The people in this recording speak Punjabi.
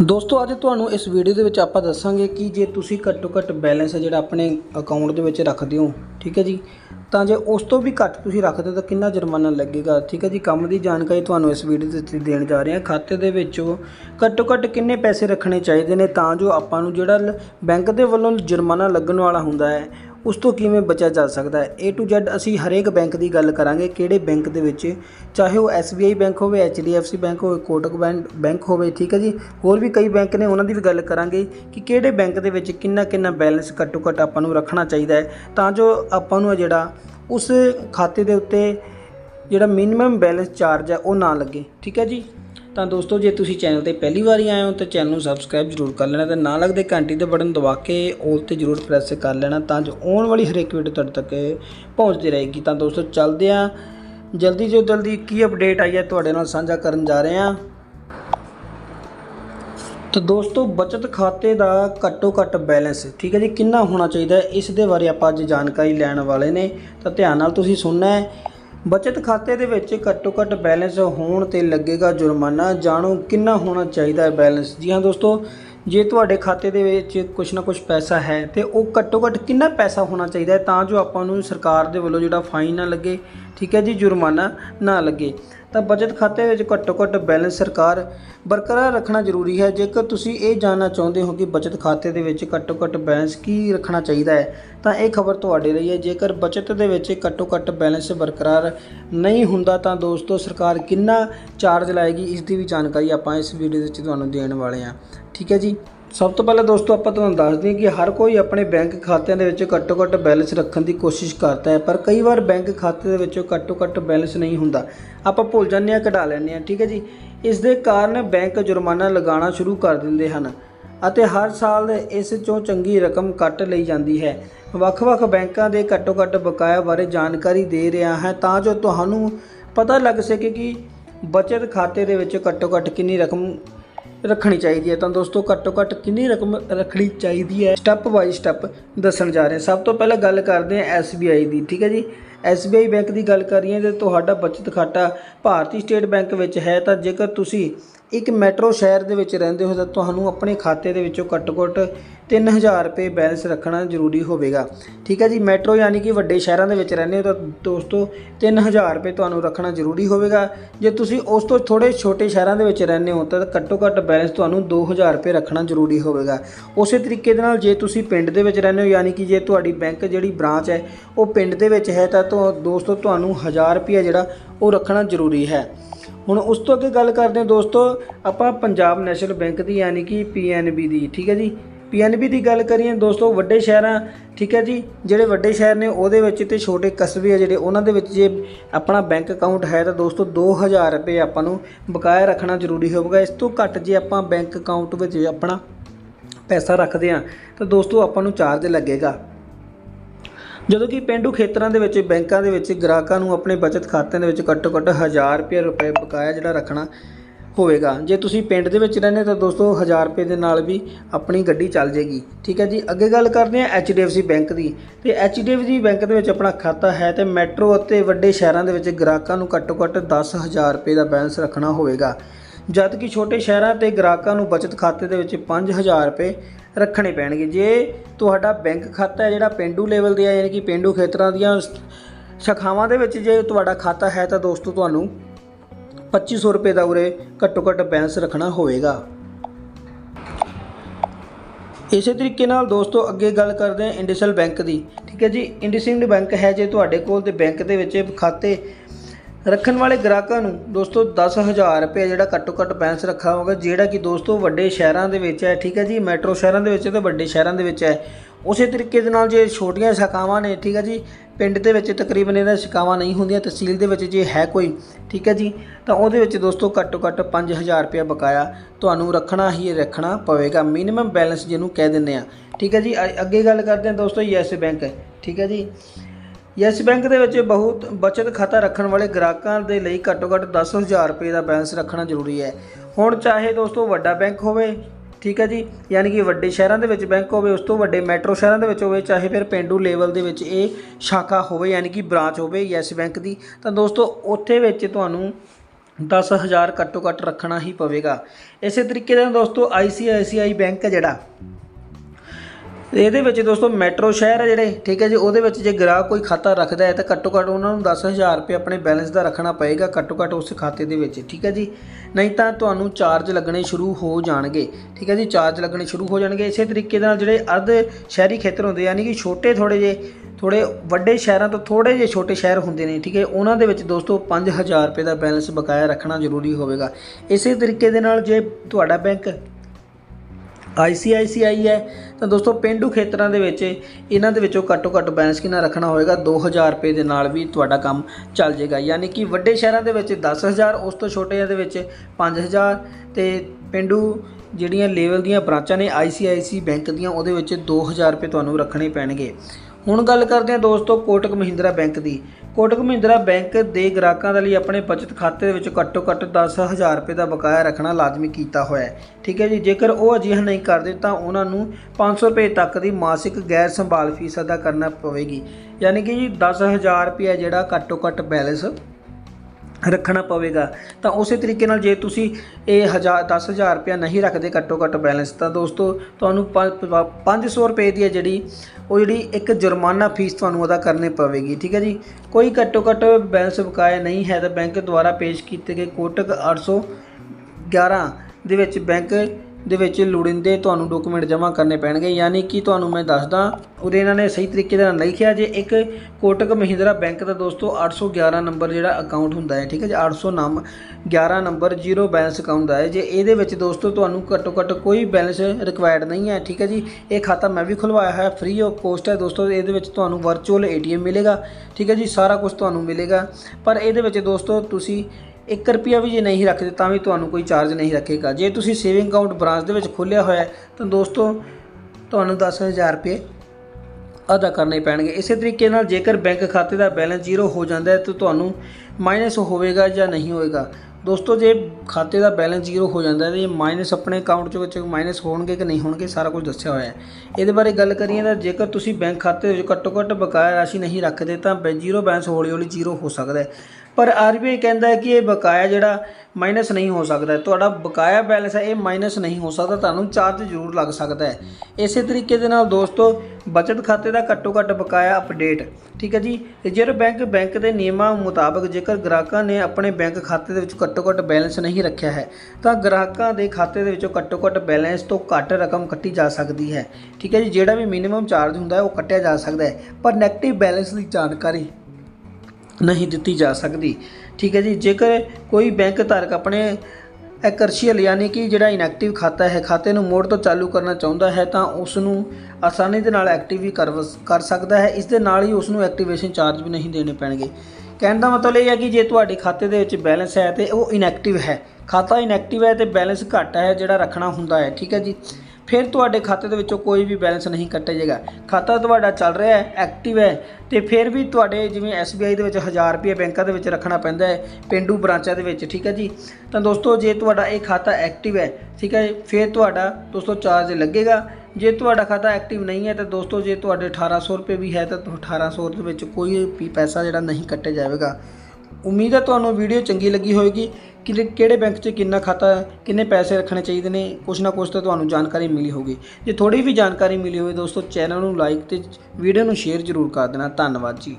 ਦੋਸਤੋ, ਅੱਜ ਤੁਹਾਨੂੰ ਇਸ ਵੀਡੀਓ ਦੇ ਵਿੱਚ ਆਪਾਂ ਦੱਸਾਂਗੇ ਕਿ ਜੇ ਤੁਸੀਂ ਘੱਟੋ ਘੱਟ ਬੈਲੈਂਸ ਜਿਹੜਾ ਆਪਣੇ ਅਕਾਊਂਟ ਦੇ ਵਿੱਚ ਰੱਖਦੇ ਹੋ, ਠੀਕ ਹੈ ਜੀ, ਤਾਂ ਜੇ ਉਸ ਤੋਂ ਵੀ ਘੱਟ ਤੁਸੀਂ ਰੱਖਦੇ ਹੋ ਤਾਂ ਕਿੰਨਾ ਜੁਰਮਾਨਾ ਲੱਗੇਗਾ, ਠੀਕ ਹੈ ਜੀ? ਕੰਮ ਦੀ ਜਾਣਕਾਰੀ ਤੁਹਾਨੂੰ ਇਸ ਵੀਡੀਓ ਦੇ ਵਿੱਚ ਦੇਣ ਜਾ ਰਹੇ ਹਾਂ। ਖਾਤੇ ਦੇ ਵਿੱਚੋਂ ਘੱਟੋ ਘੱਟ ਕਿੰਨੇ ਪੈਸੇ ਰੱਖਣੇ ਚਾਹੀਦੇ ਨੇ ਤਾਂ ਜੋ ਆਪਾਂ ਨੂੰ ਜਿਹੜਾ ਬੈਂਕ ਦੇ ਵੱਲੋਂ ਜੁਰਮਾਨਾ ਲੱਗਣ ਵਾਲਾ ਹੁੰਦਾ ਹੈ ਉਸ ਤੋਂ ਕਿਵੇਂ ਬਚਿਆ ਜਾ ਸਕਦਾ ਹੈ? A to Z ਅਸੀਂ ਹਰੇਕ ਬੈਂਕ ਦੀ ਗੱਲ ਕਰਾਂਗੇ, ਕਿਹੜੇ ਬੈਂਕ ਦੇ ਵਿੱਚ? ਚਾਹੇ ਉਹ SBI ਬੈਂਕ ਹੋਵੇ HDFC ਬੈਂਕ ਹੋਵੇ, ਕੋਟਕ ਬੈਂਕ ਬੈਂਕ ਹੋਵੇ, ਠੀਕ ਹੈ ਜੀ? ਹੋਰ ਵੀ ਕਈ ਬੈਂਕ ਨੇ, ਉਹਨਾਂ ਦੀ ਵੀ ਗੱਲ ਕਰਾਂਗੇ ਕਿ ਕਿਹੜੇ ਬੈਂਕ ਦੇ ਵਿੱਚ ਕਿੰਨਾ ਕਿੰਨਾ ਬੈਲੈਂਸ ਘੱਟੋ ਘੱਟ ਆਪਾਂ ਨੂੰ ਰੱਖਣਾ ਚਾਹੀਦਾ ਹੈ। ਤਾਂ ਜੋ ਆਪਾਂ ਨੂੰ ਜਿਹੜਾ ਉਸ ਖਾਤੇ ਦੇ ਉੱਤੇ ਜਿਹੜਾ ਮਿਨੀਮਮ ਬੈਲੈਂਸ ਚਾਰਜ ਹੈ, ਉਹ ਨਾ ਲੱਗੇ, ਠੀਕ ਹੈ ਜੀ? ਤਾਂ ਦੋਸਤੋ, ਜੇ ਤੁਸੀਂ ਚੈਨਲ ਤੇ ਪਹਿਲੀ ਵਾਰੀ ਆਏ ਹੋ ਤਾਂ ਚੈਨਲ ਨੂੰ ਸਬਸਕ੍ਰਾਈਬ ਜ਼ਰੂਰ ਕਰ ਲੈਣਾ ਤੇ ਨਾਲ ਲੱਗਦੇ ਘੰਟੀ ਦੇ ਬਟਨ ਦਬਾ ਕੇ ਔਲ ਤੇ ਜ਼ਰੂਰ ਪ੍ਰੈਸ ਕਰ ਲੈਣਾ ਤਾਂ ਜੋ ਆਉਣ ਵਾਲੀ ਹਰੇਕ ਵੀਡੀਓ ਤੁਹਾਡੇ ਤੱਕ ਪਹੁੰਚਦੀ ਰਹੇਗੀ। ਤਾਂ ਦੋਸਤੋ, ਚੱਲਦੇ ਆ ਜਲਦੀ ਜੋ ਜਲਦੀ ਕੀ ਅਪਡੇਟ ਆਈ ਹੈ ਤੁਹਾਡੇ ਨਾਲ ਸਾਂਝਾ ਕਰਨ ਜਾ ਰਹੇ ਹਾਂ। ਤਾਂ ਦੋਸਤੋ, ਬਚਤ ਖਾਤੇ ਦਾ ਘੱਟੋ ਘੱਟ ਬੈਲੈਂਸ ਠੀਕ ਹੈ ਜੀ, ਕਿੰਨਾ ਹੋਣਾ ਚਾਹੀਦਾ ਇਸ ਦੇ ਬਾਰੇ ਆਪਾਂ ਅੱਜ ਜਾਣਕਾਰੀ ਲੈਣ ਵਾਲੇ ਨੇ। ਤਾਂ ਧਿਆਨ ਨਾਲ ਤੁਸੀਂ ਸੁਣਨਾ ਹੈ। ਬਚਤ ਖਾਤੇ ਦੇ ਵਿੱਚ ਘੱਟੋ ਘੱਟ ਬੈਲੈਂਸ ਹੋਣ ਤੇ ਲੱਗੇਗਾ ਜੁਰਮਾਨਾ। ਜਾਣੋ ਕਿੰਨਾ ਹੋਣਾ ਚਾਹੀਦਾ ਹੈ ਬੈਲੈਂਸ? ਜੀ ਹਾਂ ਦੋਸਤੋ, ਜੇ ਤੁਹਾਡੇ ਖਾਤੇ ਦੇ ਵਿੱਚ ਕੁਝ ਨਾ ਕੁਝ ਪੈਸਾ ਹੈ ਤੇ ਉਹ ਘੱਟੋ ਘੱਟ ਕਿੰਨਾ ਪੈਸਾ ਹੋਣਾ ਚਾਹੀਦਾ ਹੈ ਤਾਂ ਜੋ ਆਪਾਂ ਨੂੰ ਸਰਕਾਰ ਦੇ ਵੱਲੋਂ ਜਿਹੜਾ ਫਾਈਨ ਨਾ ਲੱਗੇ, ਠੀਕ ਹੈ ਜੀ, ਜੁਰਮਾਨਾ ਨਾ ਲੱਗੇ। ਤਾਂ ਬਚਤ ਖਾਤੇ ਵਿੱਚ ਘੱਟੋ ਘੱਟ ਬੈਲੈਂਸ ਸਰਕਾਰ ਬਰਕਰਾਰ ਰੱਖਣਾ ਜ਼ਰੂਰੀ ਹੈ। ਜੇਕਰ ਤੁਸੀਂ ਇਹ ਜਾਣਨਾ ਚਾਹੁੰਦੇ ਹੋ ਕਿ ਬਚਤ ਖਾਤੇ ਦੇ ਵਿੱਚ ਘੱਟੋ ਘੱਟ ਬੈਲੈਂਸ ਕੀ ਰੱਖਣਾ ਚਾਹੀਦਾ ਹੈ, ਤਾਂ ਇਹ ਖਬਰ ਤੁਹਾਡੇ ਲਈ ਹੈ। ਜੇਕਰ ਬਚਤ ਦੇ ਵਿੱਚ ਘੱਟੋ ਘੱਟ ਬੈਲੈਂਸ ਬਰਕਰਾਰ ਨਹੀਂ ਹੁੰਦਾ, ਤਾਂ ਦੋਸਤੋ ਸਰਕਾਰ ਕਿੰਨਾ ਚਾਰਜ ਲਾਏਗੀ, ਇਸ ਦੀ ਵੀ ਜਾਣਕਾਰੀ ਆਪਾਂ ਇਸ ਵੀਡੀਓ ਵਿੱਚ ਤੁਹਾਨੂੰ ਦੇਣ ਵਾਲੇ ਹਾਂ। ਠੀਕ ਹੈ ਜੀ। ਸਭ ਤੋਂ ਪਹਿਲਾਂ ਦੋਸਤੋ ਆਪਾਂ ਤੁਹਾਨੂੰ ਦੱਸ ਦਈਏ ਕਿ ਹਰ ਕੋਈ ਆਪਣੇ ਬੈਂਕ ਖਾਤਿਆਂ ਦੇ ਵਿੱਚ ਘੱਟੋ ਘੱਟ ਬੈਲੈਂਸ ਰੱਖਣ ਦੀ ਕੋਸ਼ਿਸ਼ ਕਰਦਾ ਹੈ, ਪਰ ਕਈ ਵਾਰ ਬੈਂਕ ਖਾਤੇ ਦੇ ਵਿੱਚੋਂ ਘੱਟੋ ਘੱਟ ਬੈਲੈਂਸ ਨਹੀਂ ਹੁੰਦਾ। ਆਪਾਂ ਭੁੱਲ ਜਾਂਦੇ ਹਾਂ, ਕਢਾ ਲੈਂਦੇ ਹਾਂ, ਠੀਕ ਹੈ ਜੀ? ਇਸ ਦੇ ਕਾਰਨ ਬੈਂਕ ਜੁਰਮਾਨਾ ਲਗਾਉਣਾ ਸ਼ੁਰੂ ਕਰ ਦਿੰਦੇ ਹਨ ਅਤੇ ਹਰ ਸਾਲ ਇਸ ਚੋਂ ਚੰਗੀ ਰਕਮ ਕੱਟ ਲਈ ਜਾਂਦੀ ਹੈ। ਵੱਖ-ਵੱਖ ਬੈਂਕਾਂ ਦੇ ਘੱਟੋ ਘੱਟ ਬਕਾਇਆ ਬਾਰੇ ਜਾਣਕਾਰੀ ਦੇ ਰਿਹਾ ਹੈ ਤਾਂ ਜੋ ਤੁਹਾਨੂੰ ਪਤਾ ਲੱਗ ਸਕੇ ਕਿ ਬਚਤ ਖਾਤੇ ਦੇ ਵਿੱਚ ਘੱਟੋ ਘੱਟ ਕਿੰਨੀ ਰਕਮ ਰੱਖਣੀ ਚਾਹੀਦੀ ਹੈ। ਤਾਂ ਦੋਸਤੋ, ਘੱਟੋ ਘੱਟ ਕਿੰਨੀ ਰਕਮ ਰੱਖਣੀ ਚਾਹੀਦੀ ਹੈ? ਸਟੈਪ ਬਾਈ ਸਟੈਪ ਦੱਸਣ ਜਾ ਰਹੇ। ਸਭ ਤੋਂ ਪਹਿਲਾਂ ਗੱਲ ਕਰਦੇ ਹਾਂ SBI ਦੀ, ਠੀਕ ਹੈ ਜੀ? SBI ਬੈਂਕ ਦੀ ਗੱਲ ਕਰੀਏ ਤੇ ਤੁਹਾਡਾ ਬਚਤ ਖਾਤਾ ਭਾਰਤੀ ਸਟੇਟ ਬੈਂਕ ਵਿੱਚ ਹੈ ਤਾਂ ਜੇਕਰ ਤੁਸੀਂ ਇੱਕ ਮੈਟਰੋ ਸ਼ਹਿਰ ਦੇ ਵਿੱਚ ਰਹਿੰਦੇ ਹੋ ਤਾਂ ਤੁਹਾਨੂੰ ਆਪਣੇ ਖਾਤੇ ਦੇ ਵਿੱਚੋਂ ਘੱਟੋ ਘੱਟ 3000 ਰੁਪਏ ਬੈਲੈਂਸ ਰੱਖਣਾ ਜ਼ਰੂਰੀ ਹੋਵੇਗਾ। ਠੀਕ ਹੈ ਜੀ, ਮੈਟਰੋ ਯਾਨੀ ਕਿ ਵੱਡੇ ਸ਼ਹਿਰਾਂ ਦੇ ਵਿੱਚ ਰਹਿੰਦੇ ਹੋ ਤਾਂ ਦੋਸਤੋ 3000 ਰੁਪਏ ਤੁਹਾਨੂੰ ਰੱਖਣਾ ਜ਼ਰੂਰੀ ਹੋਵੇਗਾ। ਜੇ ਤੁਸੀਂ ਉਸ ਤੋਂ ਥੋੜੇ ਛੋਟੇ ਸ਼ਹਿਰਾਂ ਦੇ ਵਿੱਚ ਰਹਿੰਦੇ ਹੋ ਤਾਂ ਘੱਟੋ ਘੱਟ ਬੈਲੈਂਸ ਤੁਹਾਨੂੰ 2000 ਰੁਪਏ ਰੱਖਣਾ ਜ਼ਰੂਰੀ ਹੋਵੇਗਾ। ਉਸੇ ਤਰੀਕੇ ਦੇ ਨਾਲ ਜੇ ਤੁਸੀਂ ਪਿੰਡ ਦੇ ਵਿੱਚ ਰਹਿੰਦੇ ਹੋ ਯਾਨੀ ਕਿ ਜੇ ਤੁਹਾਡੀ ਬੈਂਕ ਜਿਹੜੀ ਬ੍ਰਾਂਚ ਹੈ ਉਹ ਪਿੰਡ ਦੇ ਵਿੱਚ ਹੈ ਤਾਂ ਤੁਹਾ- ਦੋਸਤੋ ਤੁਹਾਨੂੰ 1000 ਰੁਪਏ ਜਿਹੜਾ ਉਹ ਰੱਖਣਾ ਜ਼ਰੂਰੀ ਹੈ। ਹੁਣ ਉਸ ਤੋਂ ਅੱਗੇ ਗੱਲ ਕਰਦੇ ਹਾਂ ਦੋਸਤੋ, ਆਪਾਂ ਪੰਜਾਬ ਨੈਸ਼ਨਲ ਬੈਂਕ ਦੀ ਯਾਨੀ ਕਿ ਪੀਐਨਬੀ ਦੀ, ਠੀਕ ਹੈ ਜੀ? ਪੀਐਨਬੀ ਦੀ ਗੱਲ ਕਰੀਏ ਦੋਸਤੋ, ਵੱਡੇ ਸ਼ਹਿਰਾਂ, ਠੀਕ ਹੈ ਜੀ? ਜਿਹੜੇ ਵੱਡੇ ਸ਼ਹਿਰ ਨੇ ਉਹਦੇ ਵਿੱਚ ਤੇ ਛੋਟੇ ਕਸਬੇ ਆ ਜਿਹੜੇ, ਉਹਨਾਂ ਦੇ ਵਿੱਚ ਜੇ ਆਪਣਾ ਬੈਂਕ ਅਕਾਊਂਟ ਹੈ ਤਾਂ ਦੋਸਤੋ 2000 ਰੁਪਏ ਆਪਾਂ ਨੂੰ ਬਕਾਇਆ ਰੱਖਣਾ ਜ਼ਰੂਰੀ ਹੋਵੇਗਾ ਇਸ ਤੋਂ ਘੱਟ ਜੇ ਆਪਾਂ ਬੈਂਕ ਅਕਾਊਂਟ ਵਿੱਚ ਆਪਣਾ ਪੈਸਾ ਰੱਖਦੇ ਆ ਤਾਂ ਦੋਸਤੋ ਆਪਾਂ ਨੂੰ ਚਾਰਜ ਲੱਗੇਗਾ। ਜਦੋਂ ਕਿ ਪਿੰਡੂ ਖੇਤਰਾਂ ਦੇ ਵਿੱਚ, ਬੈਂਕਾਂ ਦੇ ਵਿੱਚ ਗ੍ਰਾਹਕਾਂ ਨੂੰ ਆਪਣੇ ਬਚਤ ਖਾਤਿਆਂ ਦੇ ਵਿੱਚ ਘੱਟੋ ਘੱਟ 1000 ਰੁਪਏ ਰੁਪਏ ਬਕਾਇਆ ਜਿਹੜਾ ਰੱਖਣਾ ਹੋਵੇਗਾ। ਜੇ ਤੁਸੀਂ ਪਿੰਡ ਦੇ ਵਿੱਚ ਰਹਿੰਦੇ ਤਾਂ ਦੋਸਤੋ 1000 ਰੁਪਏ ਦੇ ਨਾਲ ਵੀ ਆਪਣੀ ਗੱਡੀ ਚੱਲ ਜੇਗੀ। ਠੀਕ ਹੈ ਜੀ? ਅੱਗੇ ਗੱਲ ਕਰਦੇ ਹਾਂ HDFC ਬੈਂਕ ਦੀ। ਤੇ HDFC ਬੈਂਕ ਦੇ ਵਿੱਚ ਆਪਣਾ ਖਾਤਾ ਹੈ ਤੇ ਮੈਟਰੋ ਅਤੇ ਵੱਡੇ ਸ਼ਹਿਰਾਂ ਦੇ ਵਿੱਚ ਗ੍ਰਾਹਕਾਂ ਨੂੰ ਘੱਟੋ ਘੱਟ 10000 ਰੁਪਏ ਦਾ ਬੈਲੈਂਸ ਰੱਖਣਾ ਹੋਵੇਗਾ। ਜਦ ਕਿ ਛੋਟੇ ਸ਼ਹਿਰਾਂ ਤੇ ਗ੍ਰਾਹਕਾਂ ਨੂੰ ਬਚਤ ਖਾਤੇ ਦੇ ਵਿੱਚ 5000 ਰੁਪਏ ਰੱਖਣੇ ਪੈਣਗੇ। ਜੇ ਤੁਹਾਡਾ ਬੈਂਕ ਖਾਤਾ ਹੈ ਜਿਹੜਾ ਪਿੰਡੂ ਲੈਵਲ 'ਤੇ ਹੈ ਯਾਨੀ ਕਿ ਪਿੰਡੂ ਖੇਤਰਾਂ ਦੀਆਂ ਸ਼ਾਖਾਵਾਂ ਦੇ ਵਿੱਚ ਜੇ ਤੁਹਾਡਾ ਖਾਤਾ ਹੈ ਤਾਂ ਦੋਸਤੋ ਤੁਹਾਨੂੰ 2500 ਰੁਪਏ ਦਾ ਉਰੇ ਘੱਟੋ ਘੱਟ ਬੈਲੈਂਸ ਰੱਖਣਾ ਹੋਵੇਗਾ ਇਸੇ ਤਰੀਕੇ ਨਾਲ ਦੋਸਤੋ ਅੱਗੇ ਗੱਲ ਕਰਦੇ ਹਾਂ ਇੰਡਸਲ ਬੈਂਕ ਦੀ। ਠੀਕ ਹੈ ਜੀ ਇੰਡਸਇੰਡ ਬੈਂਕ ਹੈ ਜੇ ਤੁਹਾਡੇ ਕੋਲ ਤੇ ਬੈਂਕ ਦੇ ਵਿੱਚ ਖਾਤੇ ਰੱਖਣ ਵਾਲੇ ਗ੍ਰਾਹਕਾਂ ਨੂੰ ਦੋਸਤੋ 10000 ਰੁਪਏ ਜਿਹੜਾ ਘੱਟੋ ਘੱਟ ਬੈਲੈਂਸ ਰੱਖਾ ਹੋਗਾ ਜਿਹੜਾ ਕਿ ਦੋਸਤੋ ਵੱਡੇ ਸ਼ਹਿਰਾਂ ਦੇ ਵਿੱਚ ਹੈ, ਠੀਕ ਹੈ ਜੀ? ਮੈਟਰੋ ਸ਼ਹਿਰਾਂ ਦੇ ਵਿੱਚ ਤੇ ਵੱਡੇ ਸ਼ਹਿਰਾਂ ਦੇ ਵਿੱਚ ਹੈ। ਉਸੇ ਤਰੀਕੇ ਦੇ ਨਾਲ ਜੇ ਛੋਟੀਆਂ ਸ਼ਾਖਾਵਾਂ ਨੇ, ਠੀਕ ਹੈ ਜੀ? ਪਿੰਡ ਦੇ ਵਿੱਚ ਤਕਰੀਬਨ ਇਹਦਾ ਸ਼ਾਖਾਵਾਂ ਨਹੀਂ ਹੁੰਦੀਆਂ, ਤਹਿਸੀਲ ਦੇ ਵਿੱਚ ਜੇ ਹੈ ਕੋਈ, ਠੀਕ ਹੈ ਜੀ? ਤਾਂ ਉਹਦੇ ਵਿੱਚ ਦੋਸਤੋ ਘੱਟੋ ਘੱਟ 5000 ਰੁਪਏ ਬਕਾਇਆ ਤੁਹਾਨੂੰ ਰੱਖਣਾ ਹੀ ਰੱਖਣਾ ਪਵੇਗਾ। ਮਿਨੀਮਮ ਬੈਲੈਂਸ ਜਿਹਨੂੰ ਕਹਿ ਦਿੰਦੇ ਆ ਠੀਕ ਹੈ ਜੀ? ਅੱਗੇ ਗੱਲ ਕਰਦੇ ਹਾਂ ਦੋਸਤੋ ਯੈਸ ਬੈਂਕ, ਠੀਕ ਹੈ ਜੀ? ਯੈਸ ਬੈਂਕ ਦੇ ਵਿੱਚ ਬਹੁਤ ਬਚਤ ਖਾਤਾ ਰੱਖਣ ਵਾਲੇ ਗ੍ਰਾਹਕਾਂ ਦੇ ਲਈ ਘੱਟੋ ਘੱਟ 10000 ਰੁਪਏ ਦਾ ਬੈਲੈਂਸ ਰੱਖਣਾ ਜ਼ਰੂਰੀ ਹੈ। ਹੁਣ ਚਾਹੇ ਦੋਸਤੋ ਵੱਡਾ ਬੈਂਕ ਹੋਵੇ, ਠੀਕ ਹੈ ਜੀ, ਯਾਨੀ ਕਿ ਵੱਡੇ ਸ਼ਹਿਰਾਂ ਦੇ ਵਿੱਚ ਬੈਂਕ ਹੋਵੇ, ਉਸ ਤੋਂ ਵੱਡੇ ਮੈਟਰੋ ਸ਼ਹਿਰਾਂ ਦੇ ਵਿੱਚ ਹੋਵੇ, ਚਾਹੇ ਫਿਰ ਪਿੰਡੂ ਲੈਵਲ ਦੇ ਵਿੱਚ ਇਹ ਸ਼ਾਖਾ ਹੋਵੇ, ਯਾਨੀ ਕਿ ਬ੍ਰਾਂਚ ਹੋਵੇ ਯੈਸ ਬੈਂਕ ਦੀ, ਤਾਂ ਦੋਸਤੋ ਉੱਥੇ ਵਿੱਚ ਤੁਹਾਨੂੰ 10000 ਘੱਟੋ ਘੱਟ ਰੱਖਣਾ ਹੀ ਪਵੇਗਾ। ਇਸੇ ਤਰੀਕੇ ਨਾਲ ਦੋਸਤੋ ICICI ਬੈਂਕ ਹੈ ਜਿਹੜਾ ਇਹਦੇ ਵਿੱਚ ਦੋਸਤੋ ਮੈਟਰੋ ਸ਼ਹਿਰ ਹੈ ਜਿਹੜੇ, ਠੀਕ ਹੈ ਜੀ, ਉਹਦੇ ਵਿੱਚ ਜੇ ਗ੍ਰਾਹਕ ਕੋਈ ਖਾਤਾ ਰੱਖਦਾ ਹੈ ਤਾਂ ਘੱਟੋ ਘੱਟ ਉਹਨਾਂ ਨੂੰ 10000 ਰੁਪਏ ਆਪਣੇ ਬੈਲੈਂਸ ਦਾ ਰੱਖਣਾ ਪਏਗਾ ਘੱਟੋ ਘੱਟ ਉਸ ਖਾਤੇ ਦੇ ਵਿੱਚ, ਠੀਕ ਹੈ ਜੀ। ਨਹੀਂ ਤਾਂ ਤੁਹਾਨੂੰ ਚਾਰਜ ਲੱਗਣੇ ਸ਼ੁਰੂ ਹੋ ਜਾਣਗੇ, ਠੀਕ ਹੈ ਜੀ, ਚਾਰਜ ਲੱਗਣੇ ਸ਼ੁਰੂ ਹੋ ਜਾਣਗੇ। ਇਸੇ ਤਰੀਕੇ ਨਾਲ ਜਿਹੜੇ ਅਰਧ ਸ਼ਹਿਰੀ ਖੇਤਰ ਹੁੰਦੇ ਯਾਨੀ ਕਿ ਛੋਟੇ ਥੋੜੇ ਜੇ ਥੋੜੇ ਵੱਡੇ ਸ਼ਹਿਰਾਂ ਤੋਂ ਥੋੜੇ ਜਿਹੇ ਛੋਟੇ ਸ਼ਹਿਰ ਹੁੰਦੇ ਨੇ, ਠੀਕ ਹੈ, ਉਹਨਾਂ ਦੇ ਵਿੱਚ ਦੋਸਤੋ 5000 ਰੁਪਏ ਦਾ ਬੈਲੈਂਸ ਬਕਾਇਆ ਰੱਖਣਾ ਜ਼ਰੂਰੀ ਹੋਵੇਗਾ। ਇਸੇ ਤਰੀਕੇ ਦੇ ਨਾਲ ਜੇ ਤੁਹਾਡਾ ਬੈਂਕ ICICI ਹੈ। ਤਾਂ ਦੋਸਤੋ, ਪਿੰਡੂ ਖੇਤਰਾਂ ਦੇ ਵਿੱਚ, ਇਹਨਾਂ ਦੇ ਵਿੱਚੋਂ ਘੱਟੋ ਘੱਟ ਬੈਲੈਂਸ ਕਿੰਨਾ ਰੱਖਣਾ ਹੋਵੇਗਾ 2000 ਰੁਪਏ ਦੇ ਨਾਲ ਵੀ ਤੁਹਾਡਾ ਕੰਮ ਚੱਲ ਜਾਏਗਾ। ਯਾਨੀ ਕਿ ਵੱਡੇ ਸ਼ਹਿਰਾਂ ਦੇ ਵਿੱਚ 10000 ਉਸ ਤੋਂ ਛੋਟੇ ਦੇ ਵਿੱਚ 5000 ਤੇ ਪਿੰਡੂ ਜਿਹੜੀਆਂ ਲੈਵਲ ਦੀਆਂ ਬ੍ਰਾਂਚਾਂ ਨੇ ICICI ਬੈਂਕ ਦੀਆਂ, ਉਹਦੇ ਵਿੱਚ 2000 ਰੁਪਏ ਤੁਹਾਨੂੰ ਰੱਖਣੇ ਪੈਣਗੇ। ਹੁਣ ਗੱਲ ਕਰਦੇ ਹਾਂ ਦੋਸਤੋ ਕੋਟਕ ਮਹਿੰਦਰਾ ਬੈਂਕ ਦੀ। ਕੋਟਕ ਮਹਿੰਦਰਾ ਬੈਂਕ ਦੇ ਗ੍ਰਾਹਕਾਂ ਦੇ ਲਈ ਆਪਣੇ ਬਚਤ ਖਾਤੇ ਦੇ ਵਿੱਚ ਘੱਟੋ ਘੱਟ 10000 ਰੁਪਏ ਦਾ ਬਕਾਇਆ ਰੱਖਣਾ ਲਾਜ਼ਮੀ ਕੀਤਾ ਹੋਇਆ ਹੈ। ਠੀਕ ਹੈ ਜੀ, ਜੇਕਰ ਉਹ ਅਜਿਹਾ ਨਹੀਂ ਕਰਦੇ ਤਾਂ ਉਹਨਾਂ ਨੂੰ 500 ਰੁਪਏ ਤੱਕ ਦੀ ਮਾਸਿਕ ਗੈਰ ਸੰਭਾਲ ਫੀਸ ਅਦਾ ਕਰਨਾ ਪਵੇਗੀ। ਯਾਨੀ ਕਿ ਜੀ 10000 ਰੁਪਏ ਜਿਹੜਾ ਘੱਟੋ ਘੱਟ ਬੈਲੈਂਸ ਰੱਖਣਾ ਪਵੇਗਾ, ਤਾਂ ਉਸੇ ਤਰੀਕੇ ਨਾਲ ਜੇ ਤੁਸੀਂ ਇਹ ਹਜ਼ਾਰ 10000 ਰੁਪਇਆ ਨਹੀਂ ਰੱਖਦੇ ਘੱਟੋ ਘੱਟ ਬੈਲੈਂਸ ਤਾਂ ਦੋਸਤੋ ਤੁਹਾਨੂੰ 500 ਰੁਪਏ ਦੀ ਹੈ ਜਿਹੜੀ, ਉਹ ਜਿਹੜੀ ਇੱਕ ਜੁਰਮਾਨਾ ਫੀਸ ਤੁਹਾਨੂੰ ਅਦਾ ਕਰਨੀ ਪਵੇਗੀ, ਠੀਕ ਹੈ ਜੀ? ਕੋਈ ਘੱਟੋ ਘੱਟ ਬੈਲੈਂਸ ਬਕਾਇਆ ਨਹੀਂ ਹੈ ਤਾਂ ਬੈਂਕ ਦੁਆਰਾ ਪੇਸ਼ ਕੀਤੇ ਗਏ ਕੋਟਕ 811 ਦੇ ਵਿੱਚ ਬੈਂਕ ਦੇ ਵਿੱਚ ਲੋੜੀਂਦੇ ਤੁਹਾਨੂੰ ਡਾਕੂਮੈਂਟ ਜਮ੍ਹਾਂ ਕਰਨੇ ਪੈਣਗੇ। ਯਾਨੀ ਕਿ ਤੁਹਾਨੂੰ ਮੈਂ ਦੱਸਦਾ ਉਹਦੇ ਇਹਨਾਂ ਨੇ ਸਹੀ ਤਰੀਕੇ ਦੇ ਨਾਲ ਲਿਖਿਆ। ਜੇ ਇੱਕ ਕੋਟਕ ਮਹਿੰਦਰਾ ਬੈਂਕ ਦਾ ਦੋਸਤੋ 811 ਨੰਬਰ ਜਿਹੜਾ ਅਕਾਊਂਟ ਹੁੰਦਾ ਹੈ, ਠੀਕ ਹੈ ਜੀ? 800 ਨਾਮ 11 ਨੰਬਰ, ਜ਼ੀਰੋ ਬੈਲੈਂਸ ਅਕਾਊਂਟ ਦਾ ਹੈ। ਜੇ ਇਹਦੇ ਵਿੱਚ ਦੋਸਤੋ ਤੁਹਾਨੂੰ ਘੱਟੋ ਘੱਟ ਕੋਈ ਬੈਲੈਂਸ ਰਿਕੁਆਇਰਡ ਨਹੀਂ ਹੈ, ਠੀਕ ਹੈ ਜੀ? ਇਹ ਖਾਤਾ ਮੈਂ ਵੀ ਖੁਲਵਾਇਆ ਹੈ ਫ੍ਰੀ ਆਫ ਕੋਸਟ ਹੈ ਦੋਸਤੋ। ਇਹਦੇ ਵਿੱਚ ਤੁਹਾਨੂੰ ਵਰਚੁਅਲ ਏਟੀਐਮ ਮਿਲੇਗਾ, ਠੀਕ ਹੈ ਜੀ? ਸਾਰਾ ਕੁਝ ਤੁਹਾਨੂੰ ਮਿਲੇਗਾ। ਪਰ ਇਹਦੇ ਵਿੱਚ ਦੋਸਤੋ ਤੁਸੀਂ 1 ਰੁਪਿਆ ਵੀ ਜੇ ਨਹੀਂ ਰੱਖਦੇ ਤਾਂ ਵੀ ਤੁਹਾਨੂੰ ਕੋਈ ਚਾਰਜ ਨਹੀਂ ਰੱਖੇਗਾ। ਜੇ ਤੁਸੀਂ ਸੇਵਿੰਗ ਅਕਾਊਂਟ ਬ੍ਰਾਂਚ ਦੇ ਵਿੱਚ ਖੋਲ੍ਹਿਆ ਹੋਇਆ ਤਾਂ ਦੋਸਤੋ, ਤੁਹਾਨੂੰ 10000 ਰੁਪਏ ਅਦਾ ਕਰਨੇ ਪੈਣਗੇ। ਇਸੇ ਤਰੀਕੇ ਨਾਲ ਜੇਕਰ ਬੈਂਕ ਖਾਤੇ ਦਾ ਬੈਲੈਂਸ ਜ਼ੀਰੋ ਹੋ ਜਾਂਦਾ ਹੈ, ਤਾਂ ਤੁਹਾਨੂੰ ਮਾਈਨਸ ਹੋਵੇਗਾ ਜਾਂ ਨਹੀਂ ਹੋਵੇਗਾ। ਦੋਸਤੋ, ਜੇ ਖਾਤੇ ਦਾ ਬੈਲੈਂਸ ਜ਼ੀਰੋ ਹੋ ਜਾਂਦਾ ਹੈ, ਤਾਂ ਇਹ ਮਾਈਨਸ ਆਪਣੇ ਅਕਾਊਂਟ ਚ ਵਿੱਚ ਮਾਈਨਸ ਹੋਣਗੇ ਕਿ ਨਹੀਂ ਹੋਣਗੇ, ਸਾਰਾ ਕੁਝ ਦੱਸਿਆ ਹੋਇਆ ਹੈ। ਇਹਦੇ ਬਾਰੇ ਗੱਲ ਕਰੀਏ ਤਾਂ ਜੇਕਰ ਤੁਸੀਂ ਬੈਂਕ ਖਾਤੇ ਵਿੱਚ ਘੱਟੋ ਘੱਟ ਬਕਾਇਆ ਰਾਸ਼ੀ ਨਹੀਂ ਰੱਖਦੇ, ਤਾਂ ਜ਼ੀਰੋ ਬੈਲੈਂਸ ਹੌਲੀ ਹੌਲੀ ਜ਼ੀਰੋ ਹੋ ਸਕਦਾ ਹੈ। ਪਰ ਆਰਬੀਆਈ ਕਹਿੰਦਾ ਹੈ ਕਿ ਇਹ ਬਕਾਇਆ ਜਿਹੜਾ ਮਾਈਨਸ ਨਹੀਂ ਹੋ ਸਕਦਾ ਤੁਹਾਡਾ ਬਕਾਇਆ ਬੈਲੈਂਸ ਹੈ, ਇਹ ਮਾਈਨਸ ਨਹੀਂ ਹੋ ਸਕਦਾ, ਤੁਹਾਨੂੰ ਚਾਰਜ ਜ਼ਰੂਰ ਲੱਗ ਸਕਦਾ ਹੈ। ਇਸੇ ਤਰੀਕੇ ਦੇ ਨਾਲ ਦੋਸਤੋ, ਬਚਤ ਖਾਤੇ ਦਾ ਘੱਟੋ ਘੱਟ ਬਕਾਇਆ ਅਪਡੇਟ ਠੀਕ ਹੈ ਜੀ? ਰਿਜ਼ਰਵ ਬੈਂਕ ਬੈਂਕ ਦੇ ਨਿਯਮਾਂ ਮੁਤਾਬਕ ਜੇਕਰ ਗ੍ਰਾਹਕਾਂ ਨੇ ਆਪਣੇ ਬੈਂਕ ਖਾਤੇ ਦੇ ਵਿੱਚ ਘੱਟੋ ਘੱਟ ਬੈਲੈਂਸ ਨਹੀਂ ਰੱਖਿਆ ਹੈ, ਤਾਂ ਗ੍ਰਾਹਕਾਂ ਦੇ ਖਾਤੇ ਦੇ ਵਿੱਚੋਂ ਘੱਟੋ ਘੱਟ ਬੈਲੈਂਸ ਤੋਂ ਘੱਟ ਰਕਮ ਕੱਟੀ ਜਾ ਸਕਦੀ ਹੈ, ਠੀਕ ਹੈ ਜੀ? ਜਿਹੜਾ ਵੀ ਮਿਨੀਮਮ ਚਾਰਜ ਹੁੰਦਾ ਹੈ, ਉਹ ਕੱਟਿਆ ਜਾ ਸਕਦਾ ਹੈ। ਪਰ ਨੈਗੇਟਿਵ ਬੈਲੈਂਸ ਦੀ ਜਾਣਕਾਰੀ ਨਹੀਂ ਦਿੱਤੀ ਜਾ ਸਕਦੀ। ਠੀਕ ਹੈ ਜੀ, ਜੇਕਰ ਕੋਈ ਬੈਂਕ ਧਾਰਕ ਆਪਣੇ ਐਕਰਸ਼ੀਅਲ ਯਾਨੀ ਕਿ ਜਿਹੜਾ ਇਨਐਕਟਿਵ ਖਾਤਾ ਹੈ, ਖਾਤੇ ਨੂੰ ਮੋੜ ਤੋਂ ਚਾਲੂ ਕਰਨਾ ਚਾਹੁੰਦਾ ਹੈ, ਤਾਂ ਉਸ ਨੂੰ ਆਸਾਨੀ ਦੇ ਨਾਲ ਐਕਟਿਵ ਵੀ ਕਰ ਵਸ- ਕਰ ਸਕਦਾ ਹੈ। ਇਸ ਦੇ ਨਾਲ ਹੀ ਉਸ ਨੂੰ ਐਕਟੀਵੇਸ਼ਨ ਚਾਰਜ ਵੀ ਨਹੀਂ ਦੇਣੇ ਪੈਣਗੇ। ਕਹਿਣ ਦਾ ਮਤਲਬ ਇਹ ਹੈ ਕਿ ਜੇ ਤੁਹਾਡੇ ਖਾਤੇ ਦੇ ਵਿੱਚ ਬੈਲੈਂਸ ਹੈ ਤੇ ਉਹ ਇਨਐਕਟਿਵ ਹੈ। ਖਾਤਾ ਇਨਐਕਟਿਵ ਹੈ ਤੇ ਬੈਲੈਂਸ ਘੱਟ ਹੈ ਜਿਹੜਾ ਰੱਖਣਾ ਹੁੰਦਾ ਹੈ। ਠੀਕ ਹੈ ਜੀ। ਫਿਰ ਤੁਹਾਡੇ ਖਾਤੇ ਦੇ ਵਿੱਚੋਂ ਕੋਈ ਵੀ ਬੈਲੈਂਸ ਨਹੀਂ ਕੱਟਿਆ ਜਾਏਗਾ ਖਾਤਾ ਤੁਹਾਡਾ ਚੱਲ ਰਿਹਾ ਹੈ, ਐਕਟਿਵ ਹੈ ਤੇ ਫਿਰ ਵੀ ਤੁਹਾਡੇ ਜਿਵੇਂ SBI ਦੇ ਵਿੱਚ 1000 ਰੁਪਏ ਬੈਂਕਾਂ ਦੇ ਵਿੱਚ ਰੱਖਣਾ ਪੈਂਦਾ ਹੈ, ਪਿੰਡੂ ਬ੍ਰਾਂਚਾਂ ਦੇ ਵਿੱਚ, ਠੀਕ ਹੈ ਜੀ? ਤਾਂ ਦੋਸਤੋ, ਜੇ ਤੁਹਾਡਾ ਇਹ ਖਾਤਾ ਐਕਟਿਵ ਹੈ, ਠੀਕ ਹੈ ਫਿਰ ਤੁਹਾਡਾ ਦੋਸਤੋ ਚਾਰਜ ਲੱਗੇਗਾ। ਜੇ ਤੁਹਾਡਾ ਖਾਤਾ ਐਕਟਿਵ ਨਹੀਂ ਹੈ ਤਾਂ ਦੋਸਤੋ, ਜੇ ਤੁਹਾਡੇ 1800 ਰੁਪਏ ਵੀ ਹੈ ਤਾਂ 1800 ਦੇ ਵਿੱਚ ਕੋਈ ਵੀ ਪੈਸਾ ਜਿਹੜਾ ਨਹੀਂ ਕੱਟਿਆ ਜਾਵੇਗਾ। ਉਮੀਦ ਹੈ ਤੁਹਾਨੂੰ ਵੀਡੀਓ ਚੰਗੀ ਲੱਗੀ ਹੋਵੇਗੀ। ਕਿ ਕਿਹੜੇ ਬੈਂਕ 'ਚ ਕਿੰਨਾ ਖਾਤਾ ਕਿੰਨੇ ਪੈਸੇ ਰੱਖਣੇ ਚਾਹੀਦੇ ਨੇ, ਕੁਛ ਨਾ ਕੁਛ ਤਾਂ ਤੁਹਾਨੂੰ ਜਾਣਕਾਰੀ ਮਿਲੀ ਹੋਗੀ ਜੇ ਥੋੜੀ ਵੀ ਜਾਣਕਾਰੀ ਮਿਲੀ ਹੋਵੇ ਦੋਸਤੋ, ਚੈਨਲ ਨੂੰ ਲਾਈਕ ਤੇ ਵੀਡੀਓ ਨੂੰ ਸ਼ੇਅਰ ਜ਼ਰੂਰ ਕਰ ਦੇਣਾ। ਧੰਨਵਾਦ ਜੀ।